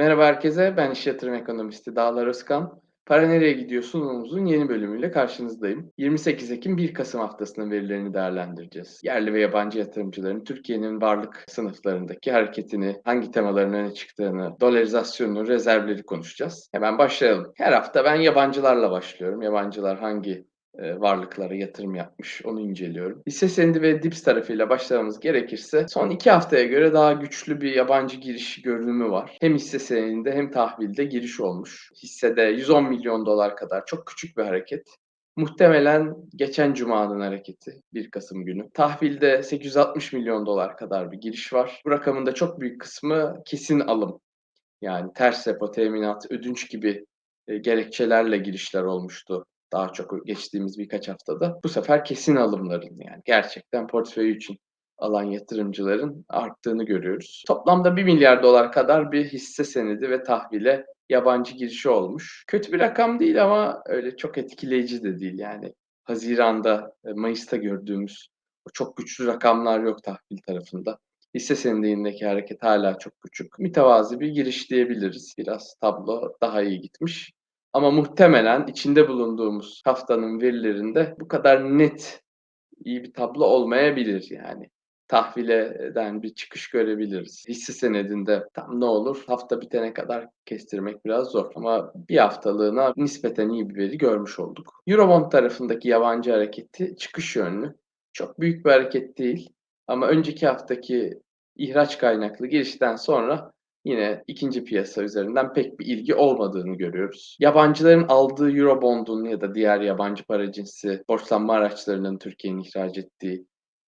Merhaba herkese, ben iş yatırım ekonomisti Dağlar Özkan. Para Nereye Gidiyor sunumumuzun yeni bölümüyle karşınızdayım. 28 Ekim 1 Kasım haftasının verilerini değerlendireceğiz. Yerli ve yabancı yatırımcıların Türkiye'nin varlık sınıflarındaki hareketini, hangi temaların öne çıktığını, dolarizasyonu, rezervleri konuşacağız. Hemen başlayalım. Her hafta ben yabancılarla başlıyorum. Yabancılar hangi varlıklara yatırım yapmış. Onu inceliyorum. Hisse senedi ve DIPS tarafıyla başlamamız gerekirse son iki haftaya göre daha güçlü bir yabancı giriş görünümü var. Hem hisse senedinde hem tahvilde giriş olmuş. Hissede 110 milyon dolar kadar çok küçük bir hareket. Muhtemelen geçen Cuma'nın hareketi 1 Kasım günü. Tahvilde 860 milyon dolar kadar bir giriş var. Bu rakamın da çok büyük kısmı kesin alım. Yani ters repo, teminat, ödünç gibi e, gerekçelerle girişler olmuştu daha çok geçtiğimiz birkaç haftada. Bu sefer kesin alımların yani gerçekten portföyü için alan yatırımcıların arttığını görüyoruz. Toplamda 1 milyar dolar kadar bir hisse senedi ve tahvile yabancı girişi olmuş. Kötü bir rakam değil ama öyle çok etkileyici de değil yani. Haziran'da, e, Mayıs'ta gördüğümüz çok güçlü rakamlar yok tahvil tarafında. Hisse senedindeki hareket hala çok küçük. Mütevazi bir giriş diyebiliriz. Biraz tablo daha iyi gitmiş. Ama muhtemelen içinde bulunduğumuz haftanın verilerinde bu kadar net iyi bir tablo olmayabilir yani. Tahvileden bir çıkış görebiliriz. Hisse senedinde tam ne olur hafta bitene kadar kestirmek biraz zor. Ama bir haftalığına nispeten iyi bir veri görmüş olduk. Eurobond tarafındaki yabancı hareketi çıkış yönlü. Çok büyük bir hareket değil. Ama önceki haftaki ihraç kaynaklı girişten sonra yine ikinci piyasa üzerinden pek bir ilgi olmadığını görüyoruz. Yabancıların aldığı Eurobond'un ya da diğer yabancı para cinsi borçlanma araçlarının Türkiye'nin ihraç ettiği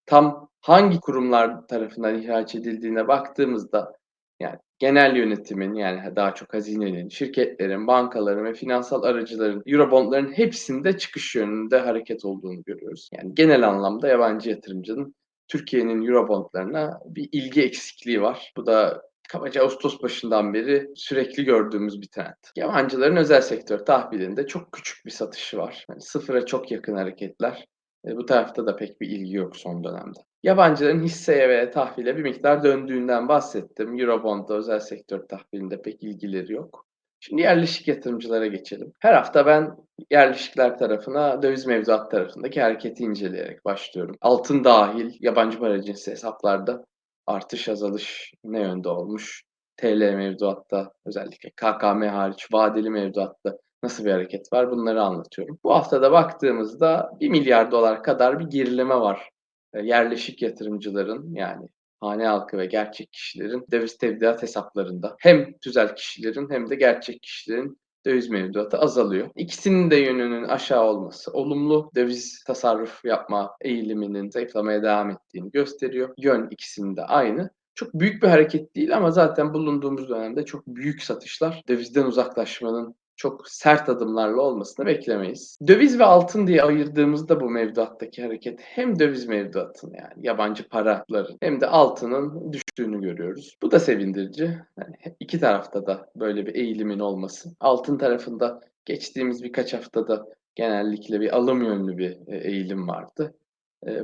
tam hangi kurumlar tarafından ihraç edildiğine baktığımızda yani genel yönetimin yani daha çok hazinenin, şirketlerin, bankaların ve finansal aracıların Eurobondların hepsinde çıkış yönünde hareket olduğunu görüyoruz. Yani genel anlamda yabancı yatırımcının Türkiye'nin Eurobondlarına bir ilgi eksikliği var. Bu da kabaca Ağustos başından beri sürekli gördüğümüz bir trend. Yabancıların özel sektör tahvilinde çok küçük bir satışı var. Yani sıfıra çok yakın hareketler. E, bu tarafta da pek bir ilgi yok son dönemde. Yabancıların hisseye ve tahvile bir miktar döndüğünden bahsettim. Eurobond'da özel sektör tahvilinde pek ilgileri yok. Şimdi yerleşik yatırımcılara geçelim. Her hafta ben yerleşikler tarafına döviz mevduat tarafındaki hareketi inceleyerek başlıyorum. Altın dahil yabancı para cinsi hesaplarda artış azalış ne yönde olmuş? TL mevduatta özellikle KKM hariç vadeli mevduatta nasıl bir hareket var bunları anlatıyorum. Bu haftada baktığımızda 1 milyar dolar kadar bir gerileme var. E, yerleşik yatırımcıların yani hane halkı ve gerçek kişilerin döviz tevdiat hesaplarında hem tüzel kişilerin hem de gerçek kişilerin döviz mevduatı azalıyor. İkisinin de yönünün aşağı olması olumlu döviz tasarruf yapma eğiliminin zayıflamaya devam ettiğini gösteriyor. Yön ikisinin de aynı. Çok büyük bir hareket değil ama zaten bulunduğumuz dönemde çok büyük satışlar dövizden uzaklaşmanın çok sert adımlarla olmasını beklemeyiz. Döviz ve altın diye ayırdığımızda bu mevduattaki hareket hem döviz mevduatın yani yabancı paraların hem de altının düştüğünü görüyoruz. Bu da sevindirici. Yani iki tarafta da böyle bir eğilimin olması. Altın tarafında geçtiğimiz birkaç haftada genellikle bir alım yönlü bir e, eğilim vardı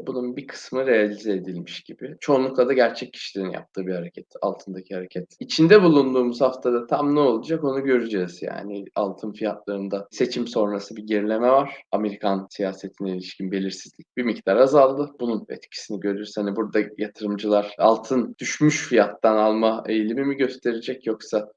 bunun bir kısmı realize edilmiş gibi. Çoğunlukla da gerçek kişilerin yaptığı bir hareket, altındaki hareket. İçinde bulunduğumuz haftada tam ne olacak onu göreceğiz. Yani altın fiyatlarında seçim sonrası bir gerileme var. Amerikan siyasetine ilişkin belirsizlik bir miktar azaldı. Bunun etkisini görürüz. Hani burada yatırımcılar altın düşmüş fiyattan alma eğilimi mi gösterecek yoksa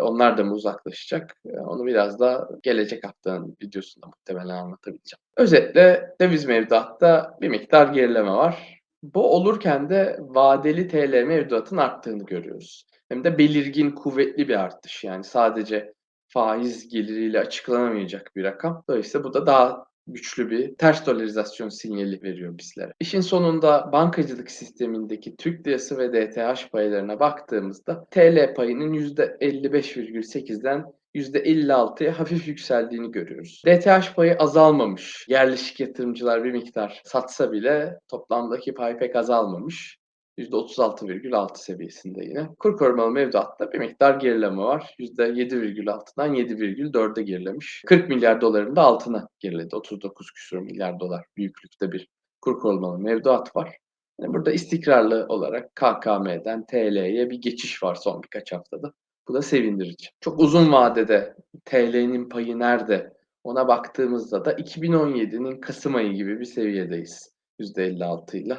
onlar da mı uzaklaşacak? Onu biraz da gelecek haftanın videosunda muhtemelen anlatabileceğim. Özetle döviz mevduatta bir miktar gerileme var. Bu olurken de vadeli TL mevduatın arttığını görüyoruz. Hem de belirgin, kuvvetli bir artış. Yani sadece faiz geliriyle açıklanamayacak bir rakam. Dolayısıyla bu da daha güçlü bir ters dolarizasyon sinyali veriyor bizlere. İşin sonunda bankacılık sistemindeki Türk lirası ve DTH paylarına baktığımızda TL payının %55,8'den %56'ya hafif yükseldiğini görüyoruz. DTH payı azalmamış. Yerleşik yatırımcılar bir miktar satsa bile toplamdaki pay pek azalmamış. %36,6 seviyesinde yine. Kur korumalı mevduatta bir miktar gerileme var. %7,6'dan 7,4'e gerilemiş. 40 milyar doların da altına geriledi. 39 küsur milyar dolar büyüklükte bir kur korumalı mevduat var. Yani burada istikrarlı olarak KKM'den TL'ye bir geçiş var son birkaç haftada. Bu da sevindirici. Çok uzun vadede TL'nin payı nerede? Ona baktığımızda da 2017'nin Kasım ayı gibi bir seviyedeyiz %56 ile.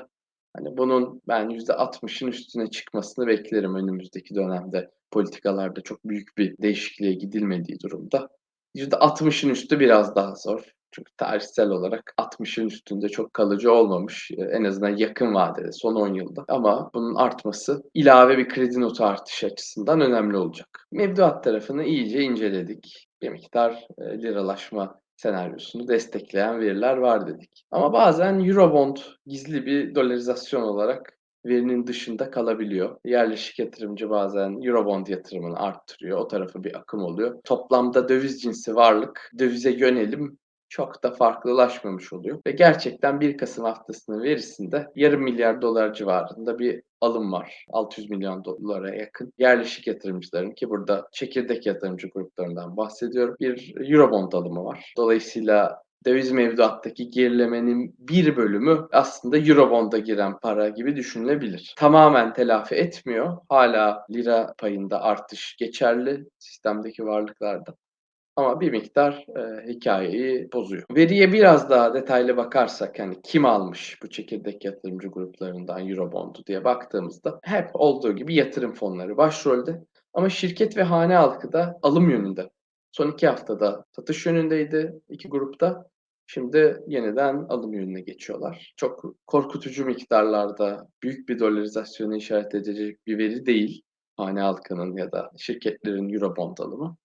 Hani bunun ben %60'ın üstüne çıkmasını beklerim önümüzdeki dönemde politikalarda çok büyük bir değişikliğe gidilmediği durumda. %60'ın üstü biraz daha zor. Çünkü tarihsel olarak 60'ın üstünde çok kalıcı olmamış. Ee, en azından yakın vadede son 10 yılda. Ama bunun artması ilave bir kredi notu artışı açısından önemli olacak. Mevduat tarafını iyice inceledik. Bir miktar e, liralaşma senaryosunu destekleyen veriler var dedik. Ama bazen Eurobond gizli bir dolarizasyon olarak verinin dışında kalabiliyor. Yerleşik yatırımcı bazen Eurobond yatırımını arttırıyor. O tarafı bir akım oluyor. Toplamda döviz cinsi varlık, dövize yönelim çok da farklılaşmamış oluyor. Ve gerçekten 1 Kasım haftasının verisinde yarım milyar dolar civarında bir alım var. 600 milyon dolara yakın yerleşik yatırımcıların ki burada çekirdek yatırımcı gruplarından bahsediyorum. Bir Eurobond alımı var. Dolayısıyla döviz mevduattaki gerilemenin bir bölümü aslında Eurobond'a giren para gibi düşünülebilir. Tamamen telafi etmiyor. Hala lira payında artış geçerli sistemdeki varlıklarda ama bir miktar e, hikayeyi bozuyor. Veriye biraz daha detaylı bakarsak hani kim almış bu çekirdek yatırımcı gruplarından Eurobond'u diye baktığımızda hep olduğu gibi yatırım fonları başrolde ama şirket ve hane halkı da alım yönünde. Son iki haftada satış yönündeydi iki grupta. Şimdi yeniden alım yönüne geçiyorlar. Çok korkutucu miktarlarda büyük bir dolarizasyonu işaret edecek bir veri değil. Hane halkının ya da şirketlerin Eurobond alımı.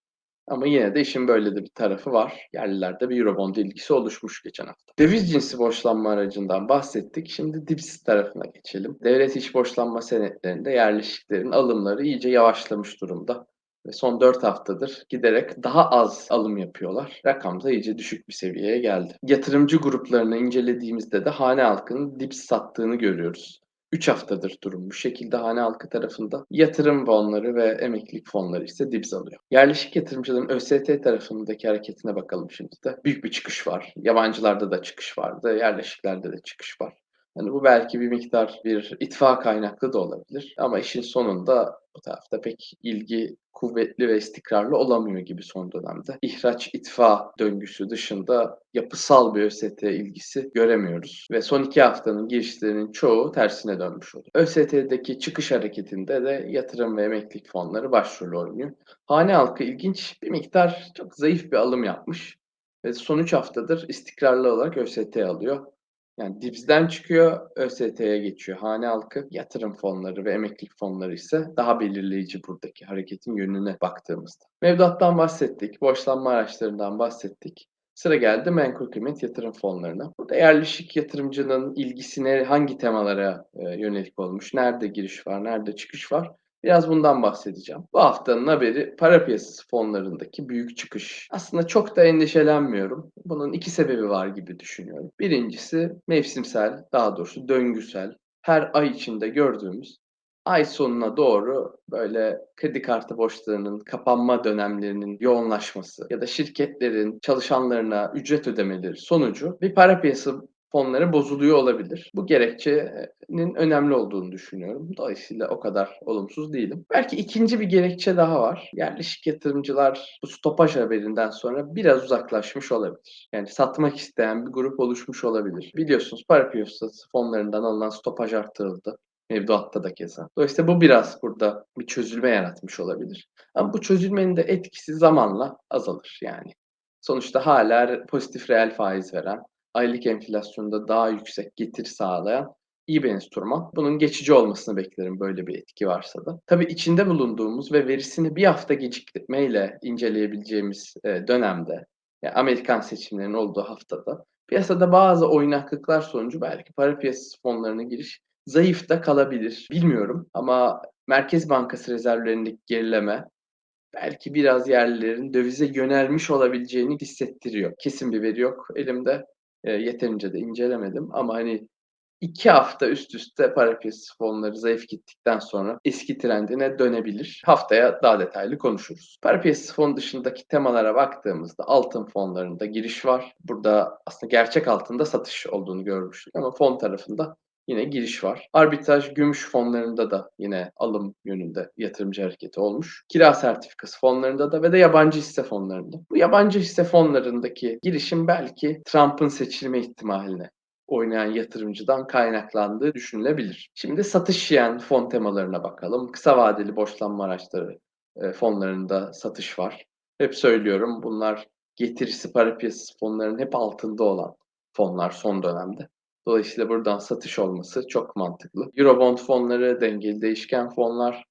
Ama yine de işin böyle de bir tarafı var. Yerlilerde bir Eurobond ilgisi oluşmuş geçen hafta. Döviz cinsi borçlanma aracından bahsettik. Şimdi DIPS tarafına geçelim. Devlet iş borçlanma senetlerinde yerleşiklerin alımları iyice yavaşlamış durumda. Ve son 4 haftadır giderek daha az alım yapıyorlar. Rakam da iyice düşük bir seviyeye geldi. Yatırımcı gruplarını incelediğimizde de hane halkının DIPS sattığını görüyoruz. 3 haftadır durum bu şekilde hane halkı tarafında. Yatırım fonları ve emeklilik fonları ise dibs alıyor. Yerleşik yatırımcıların ÖST tarafındaki hareketine bakalım şimdi de. Büyük bir çıkış var. Yabancılarda da çıkış vardı. Yerleşiklerde de çıkış var. Yani bu belki bir miktar bir itfak kaynaklı da olabilir. Ama işin sonunda bu tarafta pek ilgi kuvvetli ve istikrarlı olamıyor gibi son dönemde. İhraç itfa döngüsü dışında yapısal bir ÖST ilgisi göremiyoruz. Ve son iki haftanın girişlerinin çoğu tersine dönmüş oldu. ÖST'deki çıkış hareketinde de yatırım ve emeklilik fonları başrol oynuyor. Hane halkı ilginç bir miktar çok zayıf bir alım yapmış. Ve son 3 haftadır istikrarlı olarak ÖST alıyor. Yani DİBS'den çıkıyor, ÖST'ye geçiyor. Hane halkı yatırım fonları ve emeklilik fonları ise daha belirleyici buradaki hareketin yönüne baktığımızda. Mevduattan bahsettik, borçlanma araçlarından bahsettik. Sıra geldi menkul kıymet yatırım fonlarına. Burada yerleşik yatırımcının ilgisine hangi temalara e, yönelik olmuş, nerede giriş var, nerede çıkış var Biraz bundan bahsedeceğim. Bu haftanın haberi para piyasası fonlarındaki büyük çıkış. Aslında çok da endişelenmiyorum. Bunun iki sebebi var gibi düşünüyorum. Birincisi mevsimsel, daha doğrusu döngüsel, her ay içinde gördüğümüz ay sonuna doğru böyle kredi kartı borçlarının kapanma dönemlerinin yoğunlaşması ya da şirketlerin çalışanlarına ücret ödemeleri sonucu bir para piyasası fonları bozuluyor olabilir. Bu gerekçenin önemli olduğunu düşünüyorum. Dolayısıyla o kadar olumsuz değilim. Belki ikinci bir gerekçe daha var. Yerleşik yatırımcılar bu stopaj haberinden sonra biraz uzaklaşmış olabilir. Yani satmak isteyen bir grup oluşmuş olabilir. Biliyorsunuz para piyasası fonlarından alınan stopaj arttırıldı. Mevduatta da keza. Dolayısıyla bu biraz burada bir çözülme yaratmış olabilir. Ama bu çözülmenin de etkisi zamanla azalır yani. Sonuçta hala pozitif reel faiz veren, aylık enflasyonda daha yüksek getir sağlayan iyi bir enstrüman. Bunun geçici olmasını beklerim böyle bir etki varsa da. Tabii içinde bulunduğumuz ve verisini bir hafta gecikmeyle inceleyebileceğimiz e, dönemde, yani Amerikan seçimlerinin olduğu haftada piyasada bazı oynaklıklar sonucu belki para piyasası fonlarına giriş zayıf da kalabilir. Bilmiyorum ama Merkez Bankası rezervlerindeki gerileme belki biraz yerlilerin dövize yönelmiş olabileceğini hissettiriyor. Kesin bir veri yok elimde e, yeterince de incelemedim ama hani iki hafta üst üste para piyasası fonları zayıf gittikten sonra eski trendine dönebilir. Haftaya daha detaylı konuşuruz. Para piyasası fonu dışındaki temalara baktığımızda altın fonlarında giriş var. Burada aslında gerçek altında satış olduğunu görmüştük ama fon tarafında yine giriş var. Arbitraj gümüş fonlarında da yine alım yönünde yatırımcı hareketi olmuş. Kira sertifikası fonlarında da ve de yabancı hisse fonlarında. Bu yabancı hisse fonlarındaki girişim belki Trump'ın seçilme ihtimaline oynayan yatırımcıdan kaynaklandığı düşünülebilir. Şimdi satış yiyen fon temalarına bakalım. Kısa vadeli borçlanma araçları e, fonlarında satış var. Hep söylüyorum bunlar getirisi para piyasası fonlarının hep altında olan fonlar son dönemde. Dolayısıyla buradan satış olması çok mantıklı. Eurobond fonları, dengeli değişken fonlar,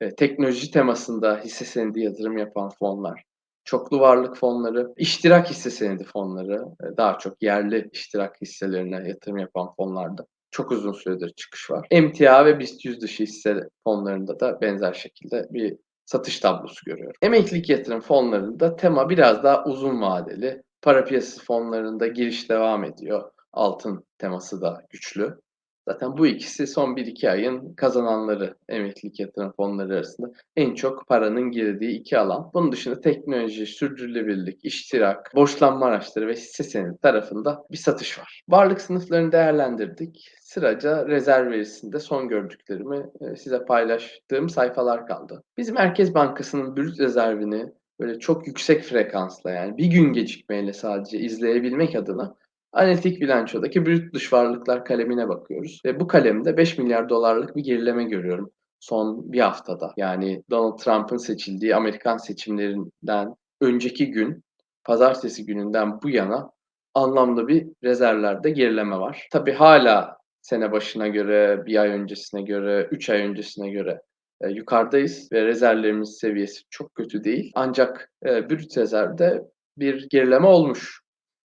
e, teknoloji temasında hisse senedi yatırım yapan fonlar, çoklu varlık fonları, iştirak hisse senedi fonları, e, daha çok yerli iştirak hisselerine yatırım yapan fonlarda çok uzun süredir çıkış var. Emtia ve BIST yüz dışı hisse fonlarında da benzer şekilde bir satış tablosu görüyorum. Emeklilik yatırım fonlarında tema biraz daha uzun vadeli. Para piyasası fonlarında giriş devam ediyor. Altın teması da güçlü. Zaten bu ikisi son 1-2 ayın kazananları emeklilik yatırım fonları arasında en çok paranın girdiği iki alan. Bunun dışında teknoloji, sürdürülebilirlik, iştirak, borçlanma araçları ve hisse senedi tarafında bir satış var. Varlık sınıflarını değerlendirdik. Sıraca rezerv verisinde son gördüklerimi e, size paylaştığım sayfalar kaldı. Bizim Merkez Bankası'nın brüt rezervini böyle çok yüksek frekansla yani bir gün gecikmeyle sadece izleyebilmek adına Analitik bilançodaki brüt dış varlıklar kalemine bakıyoruz ve bu kalemde 5 milyar dolarlık bir gerileme görüyorum son bir haftada. Yani Donald Trump'ın seçildiği Amerikan seçimlerinden önceki gün, pazartesi gününden bu yana anlamda bir rezervlerde gerileme var. Tabii hala sene başına göre, bir ay öncesine göre, 3 ay öncesine göre e, yukarıdayız ve rezervlerimiz seviyesi çok kötü değil. Ancak e, brüt rezervde bir gerileme olmuş.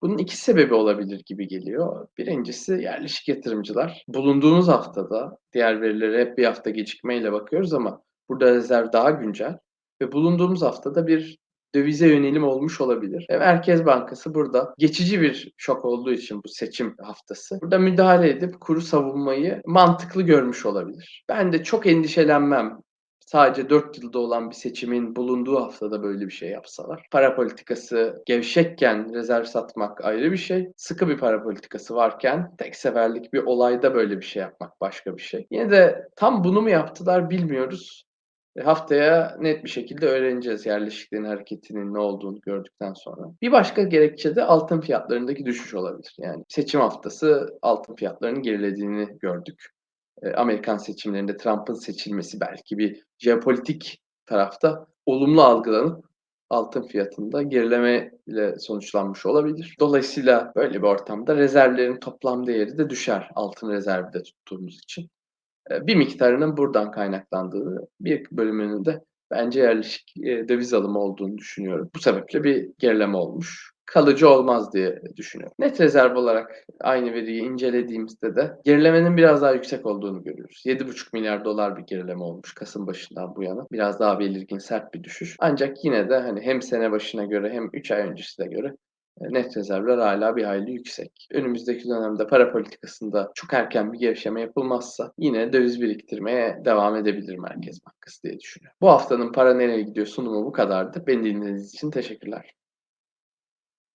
Bunun iki sebebi olabilir gibi geliyor. Birincisi yerleşik yatırımcılar. Bulunduğumuz haftada, diğer verilere hep bir hafta gecikmeyle bakıyoruz ama burada rezerv daha güncel. Ve bulunduğumuz haftada bir dövize yönelim olmuş olabilir. Ve Merkez Bankası burada geçici bir şok olduğu için bu seçim haftası burada müdahale edip kuru savunmayı mantıklı görmüş olabilir. Ben de çok endişelenmem sadece 4 yılda olan bir seçimin bulunduğu haftada böyle bir şey yapsalar. Para politikası gevşekken rezerv satmak ayrı bir şey. Sıkı bir para politikası varken tek seferlik bir olayda böyle bir şey yapmak başka bir şey. Yine de tam bunu mu yaptılar bilmiyoruz. E, haftaya net bir şekilde öğreneceğiz yerleşikliğin hareketinin ne olduğunu gördükten sonra. Bir başka gerekçe de altın fiyatlarındaki düşüş olabilir. Yani seçim haftası altın fiyatlarının gerilediğini gördük. E, Amerikan seçimlerinde Trump'ın seçilmesi belki bir jeopolitik tarafta olumlu algılanıp altın fiyatında gerileme ile sonuçlanmış olabilir. Dolayısıyla böyle bir ortamda rezervlerin toplam değeri de düşer altın rezervi de tuttuğumuz için. E, bir miktarının buradan kaynaklandığı, bir bölümünün de bence yerleşik e, döviz alımı olduğunu düşünüyorum. Bu sebeple bir gerileme olmuş kalıcı olmaz diye düşünüyorum. Net rezerv olarak aynı veriyi incelediğimizde de gerilemenin biraz daha yüksek olduğunu görüyoruz. 7,5 milyar dolar bir gerileme olmuş Kasım başından bu yana. Biraz daha belirgin sert bir düşüş. Ancak yine de hani hem sene başına göre hem 3 ay öncesine göre e, net rezervler hala bir hayli yüksek. Önümüzdeki dönemde para politikasında çok erken bir gevşeme yapılmazsa yine döviz biriktirmeye devam edebilir Merkez Bankası diye düşünüyorum. Bu haftanın para nereye gidiyor sunumu bu kadardı. Beni dinlediğiniz için teşekkürler.